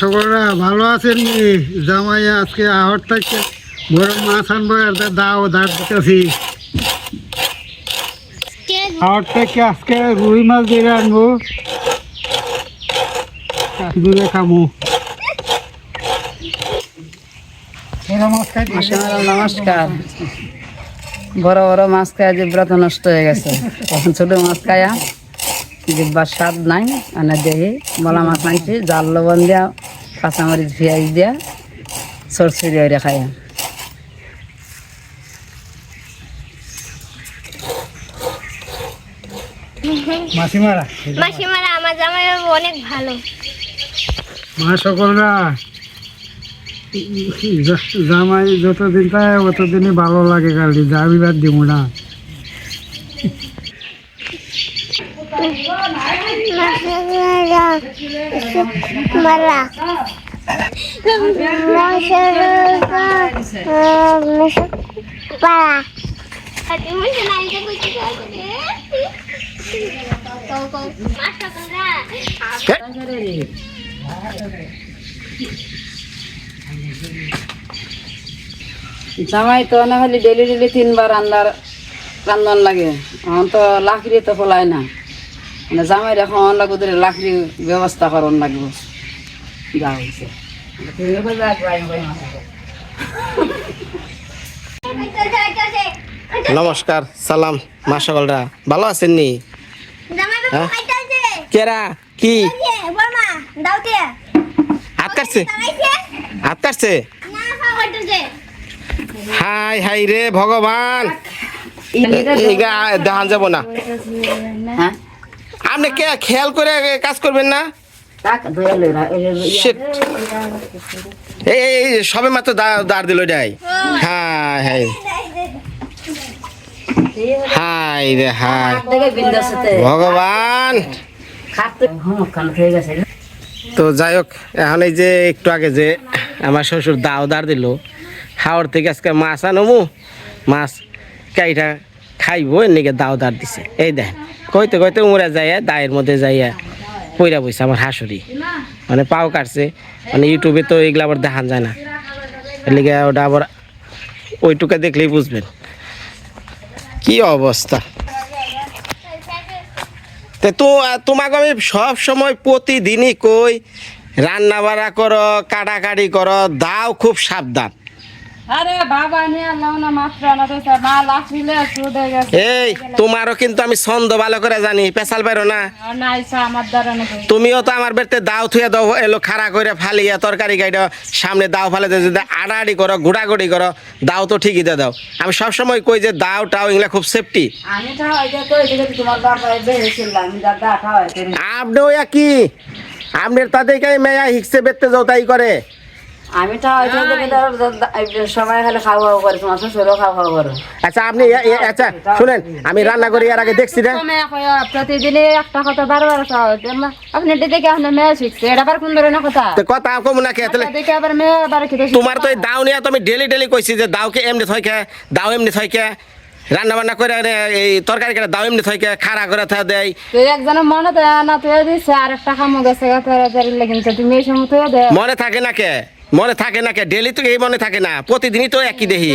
সকলরা ভালো আছেন? জামাই আজকে আহর থেকে বড় মাছ আনব আর দাও দাঁড় দিতেছি। আহর থেকে আজকে রুই মাছ দিয়ে আনব। দূরে আসসালামু নমস্কার। বড় বড় মাছ খায়, জিব্রা তো নষ্ট হয়ে গেছে। এখন ছোট মাছ খায়া জিব্বার স্বাদ নাই মানে দেহি। বলা মাছ আনছি জাল লবণ দিয়া কাঁচামরিচ পেঁয়াজ দিয়া সরষে দিয়ে খায়া মাসিমারা। মাসিমারা আমার জামাই অনেক ভালো। মা সকলরা জামাই যতদিন থাকে অতদিনই ভালো লাগে কালি খালি যাবিবার দিব না। মারা পারা জামাই তো না খালি ডেলি ডেলি তিনবার রান্নার রান্ধন লাগে এখন তো লাকড়ি তো ফলায় না মানে জামাই এখন লাগবে ধরে লাকড়ি ব্যবস্থা করন লাগবে। যা হয়েছে নমস্কার সালাম মা সকলরা। ভালো আছেন নি? হ্যাঁ? কেরা কি হাত কাটছে। হাত কাটছে? না হাই হাই রে ভগবান। দেখান যাব না। হ্যাঁ? আপনি কে খেয়াল করে কাজ করবেন না? এই সবে মাত্র দাঁড় দিল এটাই। হাই হাই। হাই রে হাই। ভগবান। হয়ে। তো যাই হোক এখন এই যে একটু আগে যে আমার শ্বশুর দাও দাঁড় দিল হাওড় থেকে আজকে মাছ আনমু মাছ কাইটা খাইবো এনেকে দাও দাঁড় দিছে। এই দেখ। কইতে কইতে উমরা যাইয়া দায়ের মধ্যে যাইয়া পইরা বইছে আমার হাসুরি। মানে পাও কাটছে। মানে ইউটিউবে তো এগুলো আবার দেখান যায় না। এর লিগে ওটা আবার ওইটুকা দেখলেই বুঝবেন। কি অবস্থা? তে তো, তোমাকে আমি সব সময় প্রতিদিনই কই রান্না বাড়া করো, কাটাকাটি করো, দাও খুব সাবধান। এই তোমারও কিন্তু আমি ছন্দ ভালো করে জানি পেশাল না। তুমিও তো আমার বেড়তে দাও থুয়ে দাও এলো খাড়া করে ফালিয়া তরকারি গাইডো সামনে দাও ফালে যদি আড়াআড়ি করো ঘোড়াঘুড়ি করো দাও তো ঠিকই দিয়ে দাও। আমি সবসময় কই যে দাও টাও এগুলা খুব সেফটি আপনি কি? আপনার তাদেরকে মেয়া হিকসে বেতে যাও তাই করে। আমি তো সবাই খালি খাওয়া খাওয়া করে তোমার শ্বশুরও খাওয়া খাওয়া করে। আচ্ছা আপনি আচ্ছা শুনেন আমি রান্না করি এর আগে দেখছি না। প্রতিদিনই একটা কথা বারবার আপনি এটা দেখে আপনার মেয়ে শিখছে এটা আবার কোন ধরনের কথা? তো কথা কম না কে তাহলে দেখে আবার মেয়ে আবার খেতে। তোমার তো দাও নিয়ে তুমি ডেলি ডেলি কইছি যে দাওকে এমনি থইকে দাও এমনি থইকে রান্না বান্না করে এই তরকারি কেটে দাও এমনি থইকে খাড়া করে থা দেয়। তুই একজনের মনে তো না তুই দিচ্ছে আর একটা খামো গেছে তুমি এই সময় তুই দে। মনে থাকে না কে? মনে থাকে না কে? ডেলি তো এই মনে থাকে না। প্রতিদিনই তো একই দেখি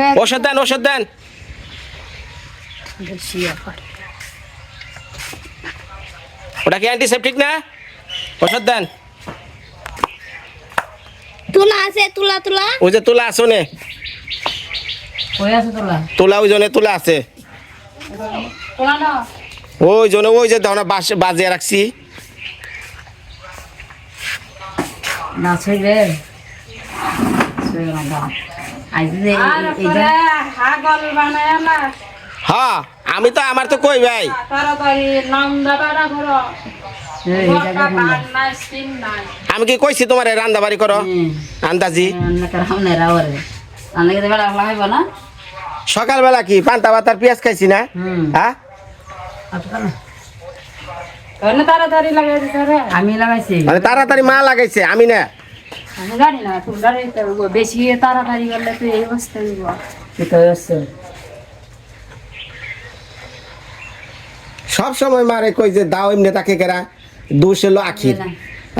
না ওষুধ দেন ওষুধ দেন। ওটা কি অ্যান্টিসেপটিক না? ওষুধ দেন। তুলা আছে তুলা তুলা। ওই যে তুলা আছে তোলা? তুলা ওই জনে তুলা আছে। ওই জন্য ওই যে ধরনের বাজিয়ে রাখছি। না ছইবে না হ্যাঁ আমি তো আমার তো কই ভাই? আমি কি কইছি তোমার রান্না বাড়ি করো আন্দাজি সকালবেলা কি পান্তা ভাত আর পেঁয়াজ খাইছি না? হ্যাঁ তাহলে তাড়াতাড়ি লাগাই দিতে রে আমি লাগাইছি। মানে তাড়াতাড়ি মা লাগাইছে আমি না। আমি জানি না তুমি বেশি তাড়াতাড়ি করলে তো এই অবস্থা হইব। সব সময় মারে কই যে দাও এমনি তাকে কেরা দোষ এলো আখির।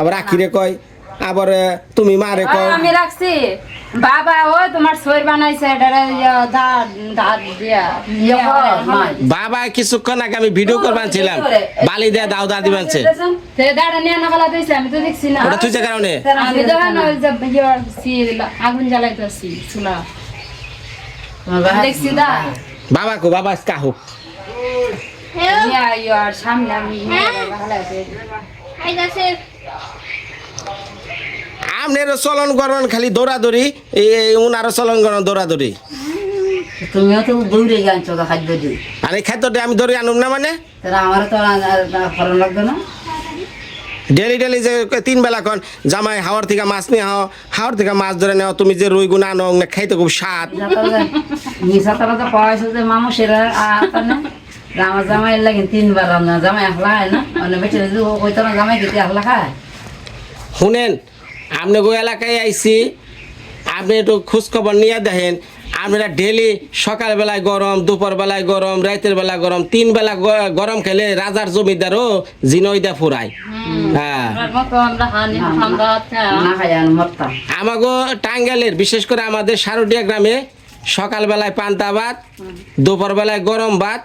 আবার আখিরে কয় আবার তুমি মারে কও। আমি রাখছি। বাবা ও তোমার সই বানাইছে এটারে ধার ধার দিয়া বাবা কিছুক্ষণ আগে আমি ভিডিও করবার ছিলাম বালি দেয়া দাও দা দিবানছে সে দাঁড়া নিয়ে নাগালা দিয়েছে আমি তো দেখছি না। ওটা তুই যে কারণে? আমি তো হ্যাঁ ওই যে ইয়ে সি- আগুন জ্বালাইতেছি চুলা। দেখছি দা। বাবা কো বাবা কাহু হ্যাঁ ইয়া ইয়ার সামনে আমি হালাইতে এই আমনেরও চলন করন খালি দৌড়াদৌড়ি উনারও চলন করন দৌড়াদৌড়ি। তুমিও তো দৌড়ে খাদ্য দিই আর এই খাদ্যটা আমি ধরে আনুম না মানে? আমার তো লাগতো না। ডেলি ডেলি যে তিন বেলা কন জামাই হাওয়ার থেকে মাছ নিয়ে হাও হাওয়ার থেকে মাছ ধরে নেও তুমি যে রুই গুনা আনো না খাইতে খুব স্বাদ। নিশা তারা তো পয়সা যে মানুষের আতানে আমার জামাই লাগে তিনবার রান্না জামাই একলা হয় না। মানে বেটে জামাই খেতে একলা খায়। শুনেন আপনি গো এলাকায় আইছি আপনি একটু খোঁজখবর নিয়ে দেখেন। আপনারা ডেলি সকালবেলায় গরম দুপুর বেলায় গরম রাতের বেলা গরম তিন বেলা গ- গরম খেলে রাজার জমিদারও জিনইদা ফুরায়। হ্যাঁ। না খাই আর আমাগো টাঙ্গাইলের বিশেষ করে আমাদের সারুডিয়া গ্রামে সকালবেলায় পান্তা ভাত দুপুর বেলায় গরম ভাত।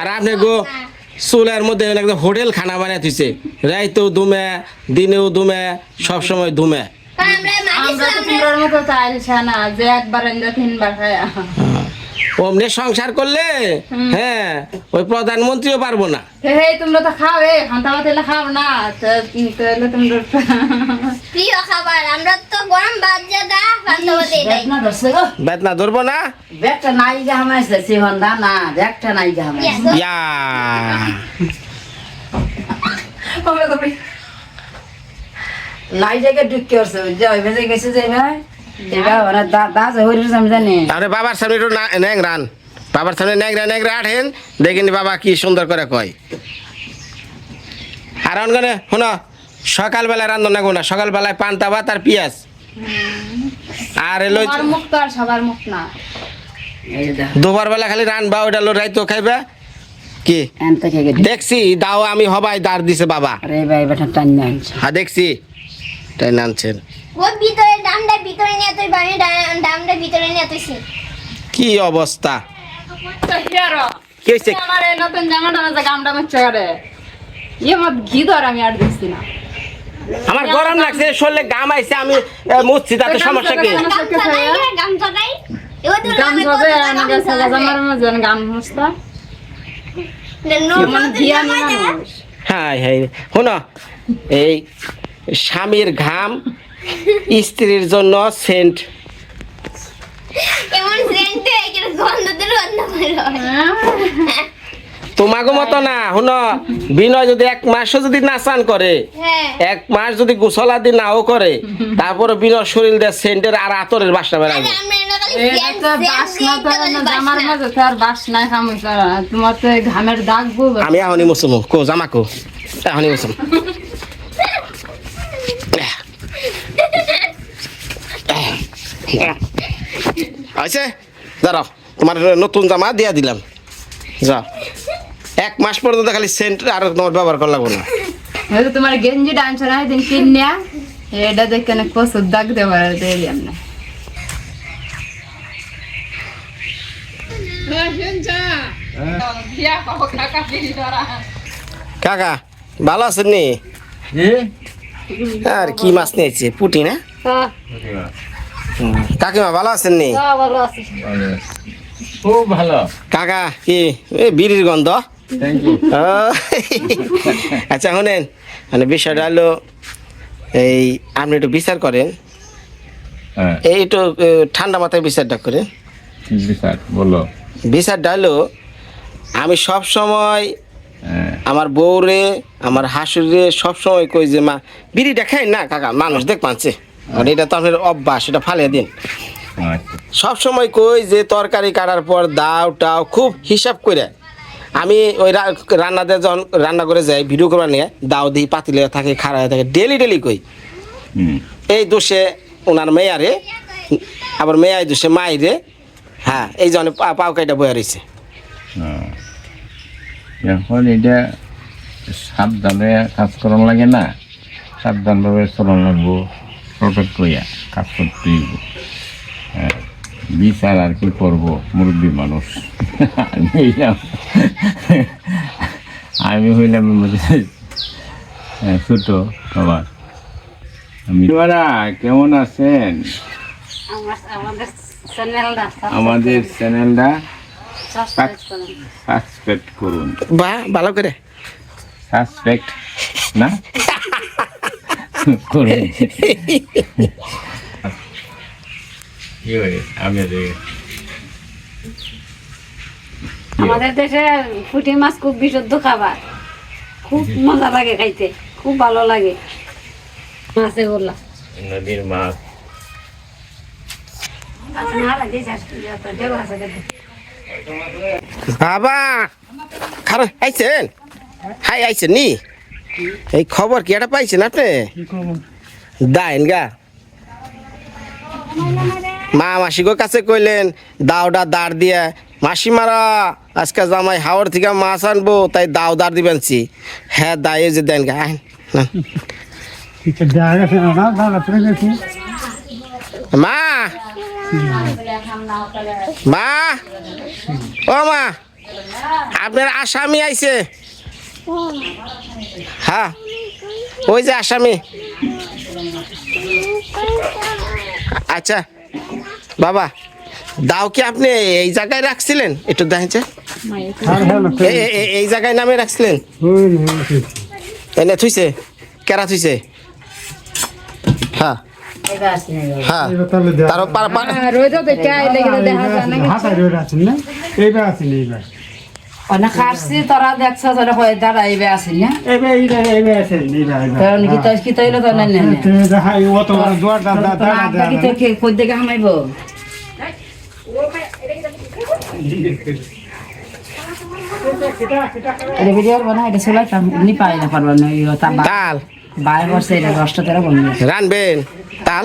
আর আপনি গো চুলের মধ্যে একদম হোটেল খানা বানিয়ে থুইছে। রাইতেও দুমে দিনেও দুমে সবসময় দুমে আমরা আমরা তো মাটি মতো চাইছে না যে একবার তিনবার খায়। অমনে সংসার করলে হ্যাঁ ওই প্রধানমন্ত্রীও পারব না। হে তোমরা তো খাও খাও না তাহলে তোমরা প্রিয় খাবার আমরা তো গরম ভাত বেতনা ধরবো না? নাই যা হামাইছে সিহন্দা না ব্যাগটা নাই যা. ইয়া। নাই জায়গায় ঢুকে আসছে ভেজে গেছে যে ভাই। তাহলে বাবার সামনে একটু না- রান বাবার সামনে ন্যাংরা ন্যাংরা আঠেন দেখিনি বাবা কি সুন্দর করে কয়। আর অনগনে শোনো সকালবেলায় রান্ধন না না সকালবেলায় পান্তা ভাত আর পিঁয়াজ। আর এলো তোমার মুখ তো আর সবার মুখ না। দুবার বেলা খালি রানবা ওইটা লো রাইতো খাইবা। কি? দেখছি দাও আমি হবাই দাঁড় দিছে বাবা। আরে ভাই বেটা টান আনছে। হ্যাঁ দেখছি। তাই নানছেন ভিতরে ডামটা ভিতরে নিয়ে তুই বাড়ি ডামটা ভিতরে নিয়ে তুইছি কি অবস্থা? কি হয়েছে আমার নতুন গামটা মারছে করে ইয়ে মত ঘি ধর আমি আর দেখছি না। আমার গরম লাগছে শরীরে গাম আইছে আমি মুছছি তাতে সমস্যা কি? গাম গাম আমি মাঝে গাম মুছতা হ্যাঁ হ্যাঁ শোন এই স্বামীর ঘাম স্ত্রীর জন্য সেন্ট। তোমাকে মতো না শুন বিনয় যদি এক মাসও যদি নাচান করে হ্যাঁ। এক মাস যদি গোসলাদি নাও করে তারপরে বিনয় শরীর দেয় সেন্টের আর আতরের বাসনা আরে বেড়াবে আমরা এনে খালি এটা সেন্ট, তো সেন্ট, বাসনা তো সেন্ট, না, খালি জামার বাসনা। মাঝে তো আর বাসনায় কামড় করা তোমার তো এই ঘামের দাগ বুঝবে আমি এখনই মুসুম কো জামা কো এখনই মুসুম আছে দাঁড়াও তোমার নতুন জামা দিয়া দিলাম। যা। এক মাস পর্যন্ত খালি সেন্ট আর তোমার ব্যবহার করা লাগবো না। তোমার গেঞ্জি ডান্স না দিন কিনিয়া এটা দেখে না কসুর দাগ দেওয়ার দিলাম না কাকা ভালো আছেন নি? আর কি মাছ নিয়েছে? পুটি না। কাকিমা ভালো আছেন নি? খুব ভালো। কাকা কি এ বিড়ির গন্ধ? আচ্ছা শোনেন মানে বিষয়টা হলো এই আপনি একটু বিচার করেন। হ্যাঁ। এই একটু ঠান্ডা মাথায় বিচারটা করে কি বিচার বলো। বিচারটা হলো আমি সব সময় হ্যাঁ। আমার বউরে আমার হাসুরে সব সময় কই যে মা বিড়িটা খাই না কাকা? মানুষ দেখ পাচ্ছে আর এটা তো আপনার অভ্যাস এটা ফালিয়ে দিন। আচ্ছা। সব সময় কই যে তরকারি কাটার পর দাও টাও খুব হিসাব করে আমি ওই রান্নাতে যখন রান্না করে যাই ভিডিও করবার নিয়ে দাও দিই পাতিলে থাকে খাড়া হয়ে থাকে ডেলি ডেলি কই। এই দোষে ওনার মেয়ারে আবার মেয়াই দোষে মাইরে হ্যাঁ এই জন্য পাও কাইটা বয়ে রয়েছে। এখন এটা সাবধানে কাজ করার লাগে না। সাবধানভাবে চলান লাগবো। প্রটেক্ট করিয়া কাজ করতে হ্যাঁ বিচার আর কি করব? মুরব্বী মানুষ। আমি হইলাম আমি হইলাম মধ্যে ছোট সবার। আমি কেমন আছেন? আমাদের চ্যানেলটা আমাদের সাবস্ক্রাইব করুন। বা ভালো করে। সাসপেক্ট না? করুন কি আমি আমাদের দেশে পুঁটি মাছ খুব বিশুদ্ধ খাবার। খুব মজা লাগে খাইতে খুব ভালো লাগে। মাছে বললাম নদীর মাছ। বাবা খারাপ আইছেন? হাই আইছেন নি? এই খবর কি একটা পাইছেন আপনি? দাইন গা। মা মাসিগো কাছে কইলেন দাওটা দাঁড় দিয়া মাসি মারা আজকে জামাই হাওড় থেকে মাছ আনব তাই দাও দাঁড় দিবেন চি হ্যাঁ দায়ে যে দেন গা মা! মা! ও মা! আপনার আসামি আইছে। হ্যাঁ ওই যে আসামি। আচ্ছা বাবা দাও কি আপনি এই জায়গায় রাখছিলেন? একটু দেখেছে হ্যাঁ হ্যাঁ এই জায়গায় নামে রাখছিলেন? এনে থুইছে কেরা থুইছে? হ্যাঁ। হ্যাঁ। তারও পার পার আইলে কিন্তু দেখা যায় না এইবার আছেন এইবার। অনেক খাসি তোরা দেখছ তোরা হয়ে দাঁড়াইবে আসিল না এইবার এইবার এইবার আছেন এইবার এইবার কারণ কি তো কি তৈল তো না না দেখা অত বড় দুয়ার দাদা তোরা আব্বা কি তো কে কই দেখে হামাইব? এটা ভিডিও বানা এটা চলাই কাম নি পাই না পারবা না ইও তা তাল। বাই বসে এটা রসটা তেরা বন্ধ। রানবেন। তাল?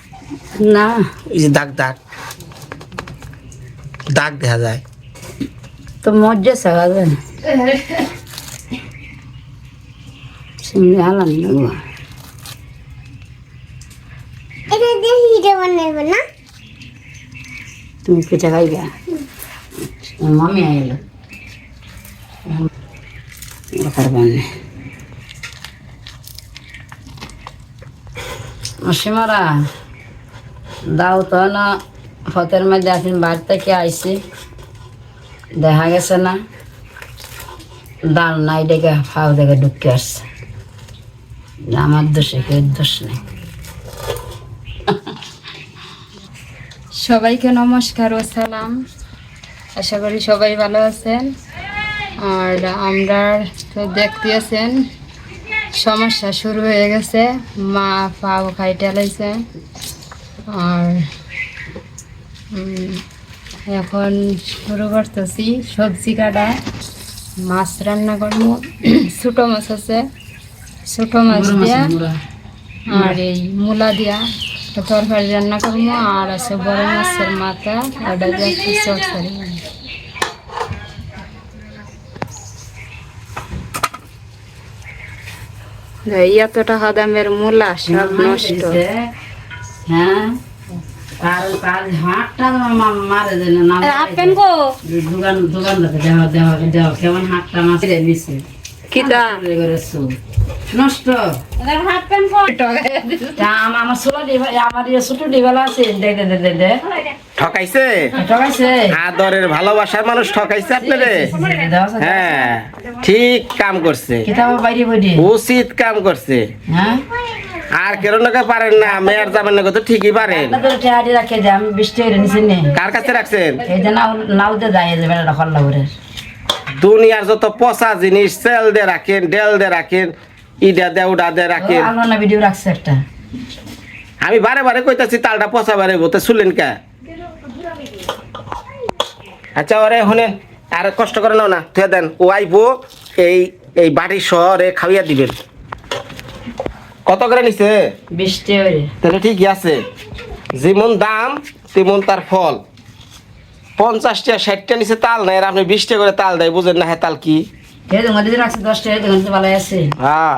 না এই যে দাগ দাগ দাগ দেখা যায় তো মজ্জা সাগা যায় না সিঙ্গে হালান না এটা দিয়ে হিরে বানাইবে না তুমি পিঠা খাইবা মামি আইলো পারবেন সীমারা দাও তো না ফতের মধ্যে আসেন বাড়ি থেকে আইসি দেখা গেছে না ডাল নাই ডেকে ফাও দেখে ঢুকে আসছে। আমার দোষে কেউ দোষ নেই। সবাইকে নমস্কার ও সালাম। আশা করি সবাই ভালো আছেন। আর আমরা তো দেখতেছেন সমস্যা শুরু হয়ে গেছে। মা পাও খাইতে লাইছে আর এখন শুরু করতেছি সবজি কাটা মাছ রান্না করব। ছোটো মাছ আছে ছোটো মাছ দিয়া আর এই মূলা দিয়া তরকারি রান্না করব আর আছে বড় মাছের মাথা ওটা দিয়ে চটকারি বানাবো। এই এত মূলা সব নষ্ট। হ্যাঁ? আর কাজ হাটটা তোমার মারে দেয় না, না হাফ দোকান দোকান দেখে দেওয়া দেওয়া দেওয়া কেমন হাটটা মাছ রে নিছে কিতা করে করে নষ্ট। হাফ প্যান্ট কো? তা আম- আমার ছোট আমার ছোট ডিবালা আছে। দে দে দে দে দে। ঠকাইছে? ঠকাইছে। আদরের ভালোবাসার মানুষ ঠকাইছে আপনারে? হ্যাঁ ঠিক কাম করছে। উচিত কাম করছে। হ্যাঁ? আর কেন নাকি পারেন না মেয়ের জামাই নাকি তো ঠিকই পারেন। নে। কার কাছে রাখছেন? বেড়া দুনিয়ার যত পচা জিনিস সেল দিয়ে রাখেন ডেল দিয়ে রাখেন ইডা দে উডা দিয়ে রাখেন। আলো না ভিডিও রাখছে একটা। আমি বারে বারে কইতাছি তালটা পচা বারে বলতে শুনলেন কে? আচ্ছা ওরে শুনেন আর কষ্ট করে নাও না থুয়ে দেন। ও আইবো এই এই বাড়ির শহরে খাওয়াইয়া দিবেন। কত করে নিছে? হয়ে তাহলে ঠিকই আছে। যেমন দাম তেমন তার ফল। পঞ্চাশটা ষাটটা নিচে তাল নাই আর আপনি বিশটা করে তাল দেয় বুঝেন না হ্যাঁ তাল কি? হ্যাঁ।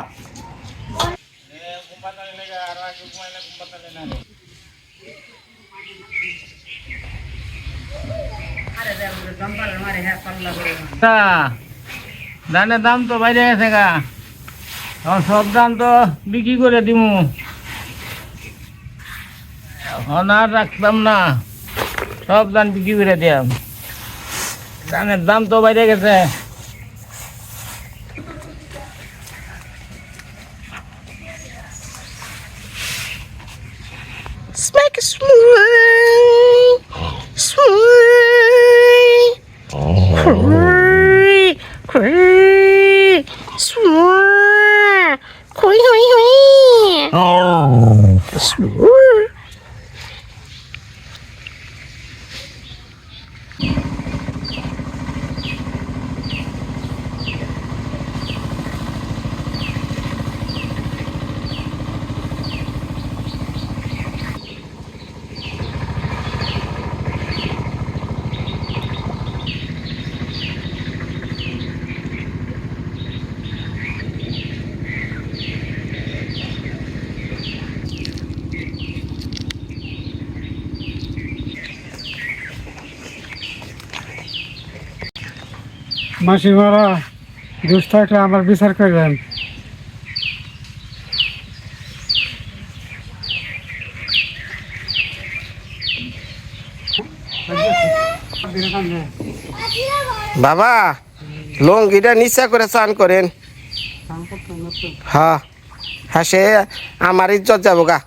ধানের দাম তো বাইরে গেছে গা। এখন সব ধান তো বিক্রি করে দিমু। এখন আর রাখতাম না। সব ধান বিক্রি করে দিয়াম। ধানের দাম তো বাইরে গেছে। মাসিমারা দুষ থাকলে আমার বিচার করবেন। বাবা, লঙ্গিটা নিচা করে চান করেন। হ্যাঁ হ্যাঁ সে আমার ইজ্জত যাব গা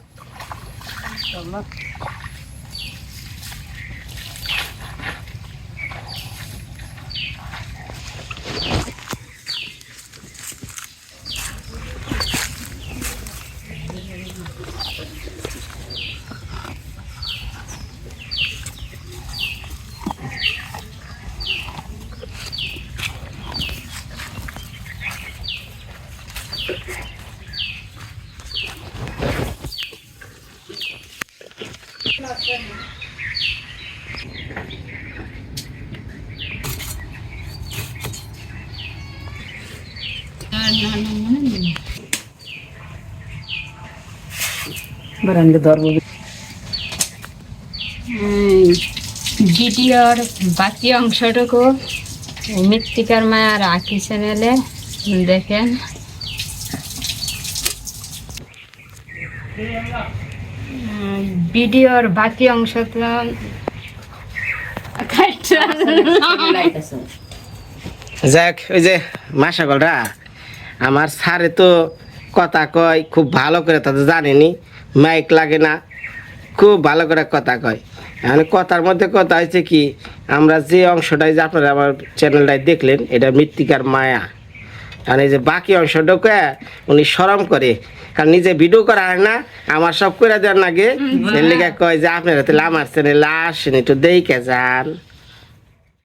ভিডিওর বাকি অংশটুকু মৃত্তিকার মায়ার আঁকি চ্যানেলে দেখেন। ভিডিওর বাকি অংশটা যাক, ওই যে মাসাগলরা আমার স্যারে তো কথা কয়, খুব ভালো করে তাদের জানেনি মাইক লাগে না, খুব ভালো করে কথা কয়। এখন কথার মধ্যে কথা হয়েছে কি, আমরা যে অংশটাই যে আপনারা আমার চ্যানেলটায় দেখলেন, এটা মৃত্তিকার মায়া। আর এই যে বাকি অংশটাকে, উনি সরম করে কারণ নিজে ভিডিও করা হয় না আমার সব করে দেওয়ার লাগে এর লেগে কয় যে আপনারা তাহলে আমার চ্যানেলে আসেন একটু দেখে যান।